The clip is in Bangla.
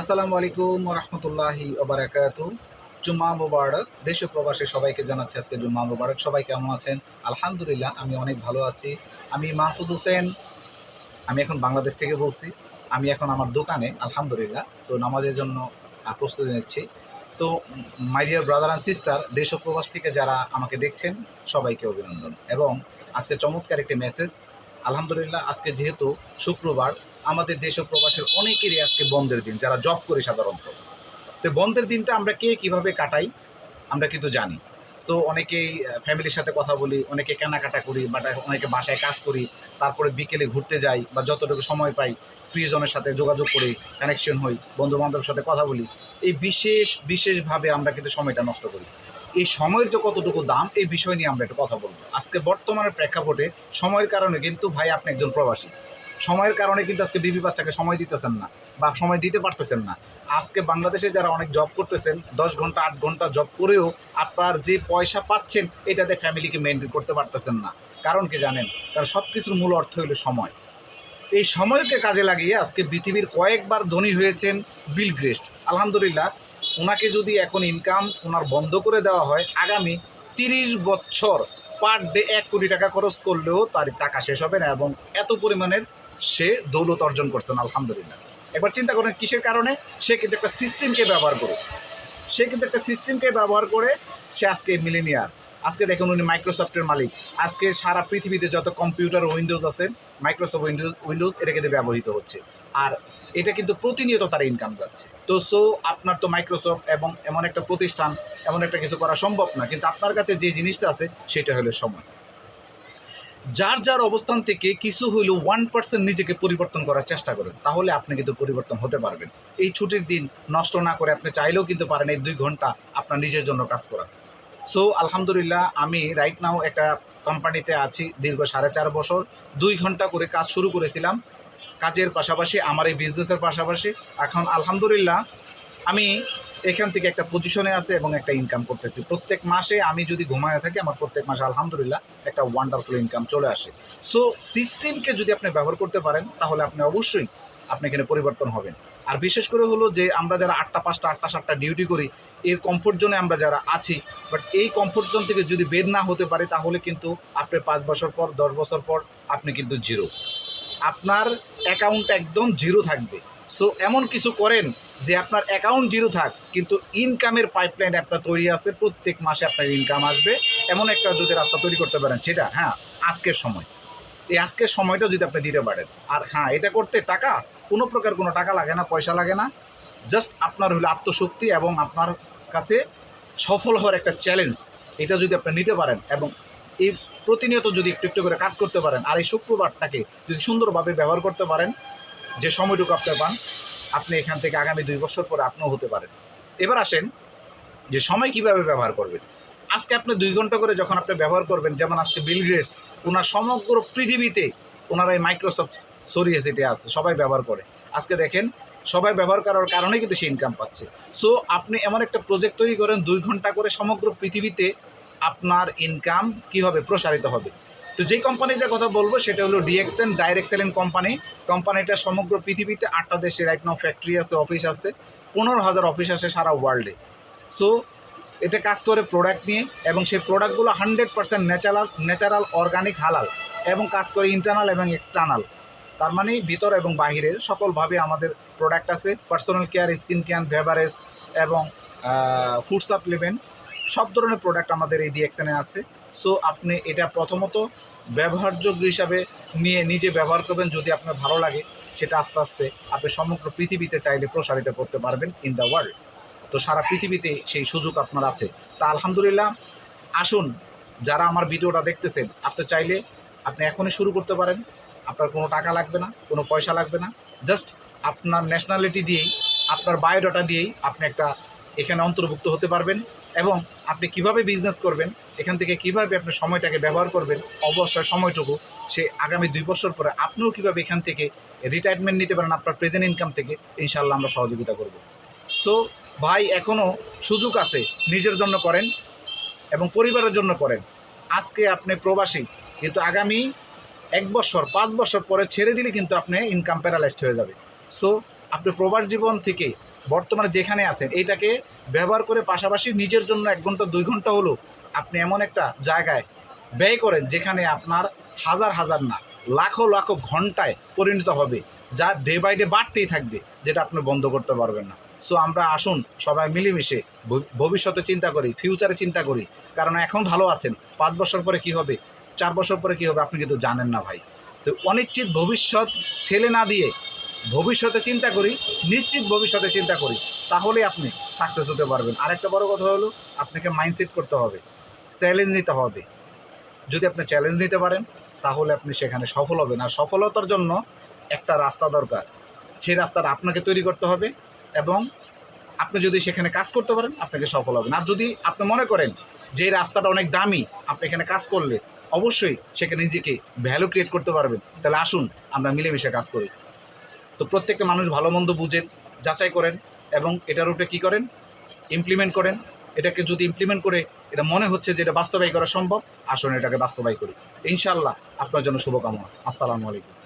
আসসালামু আলাইকুম রহমতুল্লাহি ওবরাকাতু। জুম্মা মুবারক। দেশ প্রবাসে সবাইকে জানাচ্ছি আজকে জুম্মা মুবারক। সবাই কেমন আছেন? আলহামদুলিল্লাহ, আমি অনেক ভালো আছি। আমি মাহফুজ হোসেন। আমি এখন বাংলাদেশ থেকে বলছি। আমি এখন আমার দোকানে, আলহামদুলিল্লাহ। তো নামাজের জন্য প্রস্তুতি নিচ্ছি। তো, my dear brother and sister, দেশ প্রবাস থেকে যারা আমাকে দেখছেন, সবাইকে অভিনন্দন। এবং আজকে চমৎকার একটি মেসেজ আলহামদুলিল্লাহ, আজকে যেহেতু শুক্রবার, আমাদের দেশ ও প্রবাসের অনেকেরই আজকে বন্ধের দিন, যারা জব করে সাধারণত। তো বন্ধের দিনটা আমরা কে কীভাবে কাটাই, আমরা কিন্তু জানি। সো অনেকেই ফ্যামিলির সাথে কথা বলি, অনেকে কেনাকাটা করি, বা অনেকে বাসায় কাজ করি, তারপরে বিকেলে ঘুরতে যাই, বা যতটুকু সময় পাই, প্রিয়জনের সাথে যোগাযোগ করি কানেকশন হই বন্ধু বান্ধবের সাথে কথা বলি। এই বিশেষ, বিশেষভাবে আমরা কিন্তু সময়টা নষ্ট করি। এই সময়ের যে কতটুকু দাম, এই বিষয় নিয়ে আমরা একটু কথা বলব। আজকে বর্তমানের প্রেক্ষাপটে সময়ের কারণে কিন্তু ভাই আপনি একজন প্রবাসী। সময়ের কারণে কিন্তু আজকে বিবি বাচ্চাকে সময় দিতেছেন না বা সময় দিতে পারতেছেন না। আজকে বাংলাদেশে যারা অনেক জব করতেছেন, দশ ঘণ্টা, আট ঘণ্টা জব করেও আপনার যে পয়সা পাচ্ছেন, এটাতে ফ্যামিলিকে মেনটেন করতে পারতেছেন না। কারণ কি জানেন? কারণ সব কিছুর মূল অর্থ হলো সময়। এই সময়কে কাজে লাগিয়ে আজকে পৃথিবীর কয়েকবার ধনী হয়েছেন বিল গ্রেস্ট। আলহামদুলিল্লাহ ওনাকে যদি এখন ইনকাম ওনার বন্ধ করে দেওয়া হয়, আগামী তিরিশ বছর পার ডে এক কোটি টাকা খরচ করলেও তার টাকা শেষ হবে না এবং এত পরিমাণের সে দৌলত অর্জন করছেন আলহামদুলিল্লাহ। এবার চিন্তা করেন কিসের কারণে? সে কিন্তু একটা সিস্টেমকে ব্যবহার করে। সে কিন্তু একটা সিস্টেমকে ব্যবহার করে সে আজকে মিলেনিয়ার আজকে দেখুন উনি মাইক্রোসফটের মালিক। আজকে সারা পৃথিবীতে যত কম্পিউটার উইন্ডোজ আছে মাইক্রোসফট উইন্ডোজ উইন্ডোজ এটা কিন্তু ব্যবহৃত হচ্ছে। আর এটা কিন্তু প্রতিনিয়ত তার ইনকাম যাচ্ছে। তো সো আপনার তো মাইক্রোসফট এবং এমন একটা প্রতিষ্ঠান, এমন একটা কিছু করা সম্ভব না। কিন্তু আপনার কাছে যে জিনিসটা আছে, সেটা হলো সময়। যার যার অবস্থান থেকে কিছু হইলেও ওয়ান পার্সেন্ট নিজেকে পরিবর্তন করার চেষ্টা করেন, তাহলে আপনি কিন্তু পরিবর্তন হতে পারবেন। এই ছুটির দিন নষ্ট না করে আপনি চাইলেও কিন্তু পারেন এই দুই ঘণ্টা আপনার নিজের জন্য কাজ করা। সো আলহামদুলিল্লাহ, আমি রাইট নাও একটা কোম্পানিতে আছি দীর্ঘ সাড়ে চার বছর। দুই ঘণ্টা করে কাজ শুরু করেছিলাম। কাজের পাশাপাশি, আমার এই বিজনেসের পাশাপাশি। এখন আলহামদুলিল্লাহ, আমি এখান থেকে একটা পজিশনে আছে এবং একটা ইনকাম করতেছি। প্রত্যেক মাসে আমি যদি ঘুমায় থাকি, আমার প্রত্যেক মাসে আলহামদুলিল্লাহ একটা ওয়ান্ডারফুল ইনকাম চলে আসে। সো সিস্টেমকে যদি আপনি ব্যবহার করতে পারেন, তাহলে আপনি অবশ্যই আপনি এখানে পরিবর্তন হবেন। আর বিশেষ করে হলো যে, আমরা যারা আটটা পাঁচটা, আটটা সাতটা ডিউটি করি, এর কমফোর্ট জোনে আমরা যারা আছি বাট এই কমফোর্ট জোন থেকে যদি বের না হতে পারে, তাহলে কিন্তু আপনি পাঁচ বছর পর, দশ বছর পর, আপনি কিন্তু জিরো আপনার অ্যাকাউন্ট একদম জিরো থাকবে। সো এমন কিছু করেন যে আপনার অ্যাকাউন্ট জিরো থাক, কিন্তু ইনকামের পাইপলাইন আপনার তৈরি আছে, প্রত্যেক মাসে আপনার ইনকাম আসবে। এমন একটা যদি রাস্তা তৈরি করতে পারেন, সেটা হ্যাঁ আজকের সময়। এই আজকের সময়টা যদি আপনি দিতে পারেন। আর হ্যাঁ এটা করতে টাকা, কোনো প্রকার কোনো টাকা লাগে না, পয়সা লাগে না। জাস্ট আপনার হলো আত্মশক্তি এবং আপনার কাছে সফল হওয়ার একটা চ্যালেঞ্জ এটা যদি আপনি নিতে পারেন এবং এই প্রতিনিয়ত যদি একটু একটু করে কাজ করতে পারেন, আর এই শুক্রবারটাকে যদি সুন্দরভাবে ব্যবহার করতে পারেন, যে সময়টুকু আপনি পান, আপনি এখান থেকে আগামী দুই বছর পরে আপনিও হতে পারেন। এবার আসেন যে সময় কীভাবে ব্যবহার করবেন। আজকে আপনি দুই ঘণ্টা করে যখন আপনি ব্যবহার করবেন, যেমন আজকে বিল ওনার সমগ্র পৃথিবীতে ওনারা এই মাইক্রোসফট ছড়িয়ে ছিটিয়ে আছে, সবাই ব্যবহার করে। আজকে দেখেন, সবাই ব্যবহার করার কারণে কিন্তু সে ইনকাম পাচ্ছে। সো আপনি এমন একটা প্রজেক্ট তৈরি করেন, দুই ঘণ্টা করে সমগ্র পৃথিবীতে আপনার ইনকাম কী হবে প্রসারিত হবে? তো যেই কোম্পানিটার কথা বলব, সেটা হলো ডিএক্সএন ডাইরেক্ট সেলেন কোম্পানি কোম্পানিটা সমগ্র পৃথিবীতে আটটা দেশে রাইট নাও ফ্যাক্টরি আছে অফিস আছে। পনেরো হাজার অফিস আছে সারা ওয়ার্ল্ডে সো এটা কাজ করে প্রোডাক্ট নিয়ে এবং সেই প্রোডাক্টগুলো hundred percent natural natural organic হালাল এবং কাজ করে ইন্টারনাল এবং এক্সটার্নাল তার মানে ভিতর এবং বাহিরে সকলভাবে আমাদের প্রোডাক্ট আছে। Personal care skin care beverage এবং ফুড সাপ্লিমেন্ট সব ধরনের প্রোডাক্ট আমাদের এই ডিএক্সএনে আছে। সো আপনি এটা প্রথমত ব্যবহারযোগ্য হিসাবে নিয়ে নিজে ব্যবহার করবেন যদি আপনার ভালো লাগে, সেটা আস্তে আস্তে আপনি সমগ্র পৃথিবীতে চাইলে প্রসারিত করতে পারবেন ইন দ্য ওয়ার্ল্ড তো সারা পৃথিবীতে সেই সুযোগ আপনার আছে। তা আলহামদুলিল্লাহ, আসুন, যারা আমার ভিডিওটা দেখতেছেন, আপনি চাইলে আপনি এখনই শুরু করতে পারেন। আপনার কোনো টাকা লাগবে না, কোনো পয়সা লাগবে না। জাস্ট আপনার ন্যাশনালিটি দিয়েই, আপনার বায়োডাটা দিয়েই আপনি একটা এখানে অন্তর্ভুক্ত হতে পারবেন। এবং আপনি কীভাবে বিজনেস করবেন, এখান থেকে কীভাবে আপনি সময়টাকে ব্যবহার করবেন অবশ্যই সময়টুকু, সে আগামী দুই বছর পরে আপনিও কীভাবে এখান থেকে রিটায়ারমেন্ট নিতে পারেন আপনার প্রেজেন্ট ইনকাম থেকে ইনশাল্লাহ আমরা সহযোগিতা করব। সো ভাই এখনও সুযোগ আছে, নিজের জন্য করেন এবং পরিবারের জন্য করেন। আজকে আপনি প্রবাসী, কিন্তু আগামী এক বছর, পাঁচ বছর পরে ছেড়ে দিলে কিন্তু আপনি ইনকাম প্যারালাইজড হয়ে যাবে। সো আপনি প্রবাস জীবন থেকে বর্তমানে যেখানে আছেন, এইটাকে ব্যবহার করে পাশাপাশি নিজের জন্য এক ঘণ্টা, দুই ঘণ্টা হলো আপনি এমন একটা জায়গায় ব্যয় করেন যেখানে আপনার হাজার হাজার না, লাখো লাখো ঘন্টায় পরিণত হবে, যা ডে বাই ডে বাড়তেই থাকবে, যেটা আপনি বন্ধ করতে পারবেন না। সো আমরা আসুন, সবাই মিলেমিশে ভবিষ্যতে চিন্তা করি ফিউচারে চিন্তা করি, কারণ এখন ভালো আছেন, পাঁচ বছর পরে কি হবে, চার বছর পরে কি হবে, আপনি কিন্তু জানেন না ভাই। তো অনিশ্চিত ভবিষ্যৎ ঠেলে না দিয়ে ভবিষ্যতে চিন্তা করি, নিশ্চিত ভবিষ্যতে চিন্তা করি তাহলে আপনি সাকসেস হতে পারবেন। আরেকটা বড় কথা হলো, আপনাকে মাইন্ডসেট করতে হবে চ্যালেঞ্জ নিতে হবে। যদি আপনি চ্যালেঞ্জ নিতে পারেন, তাহলে আপনি সেখানে সফল হবেন। আর সফলতার জন্য একটা রাস্তা দরকার। সেই রাস্তাটা আপনাকে তৈরি করতে হবে এবং আপনি যদি সেখানে কাজ করতে পারেন, আপনাকে সফল হবেন। আর যদি আপনি মনে করেন যে রাস্তাটা অনেক দামি, আপনি এখানে কাজ করলে অবশ্যই সেখানে নিজেকে ভ্যালু ক্রিয়েট করতে পারবেন। তাহলে আসুন, আমরা মিলেমিশে কাজ করি। তো প্রত্যেকটা মানুষ ভালো মন্দ বুঝেন, যাচাই করেন এবং এটার উপরে কী করেন? ইমপ্লিমেন্ট করেন। এটাকে যদি ইমপ্লিমেন্ট করে, এটা মনে হচ্ছে যে এটা বাস্তবায়ী করা সম্ভব, আসুন এটাকে বাস্তবায়ী করি। ইনশাল্লাহ আপনার জন্য শুভকামনা। আসসালামু আলাইকুম।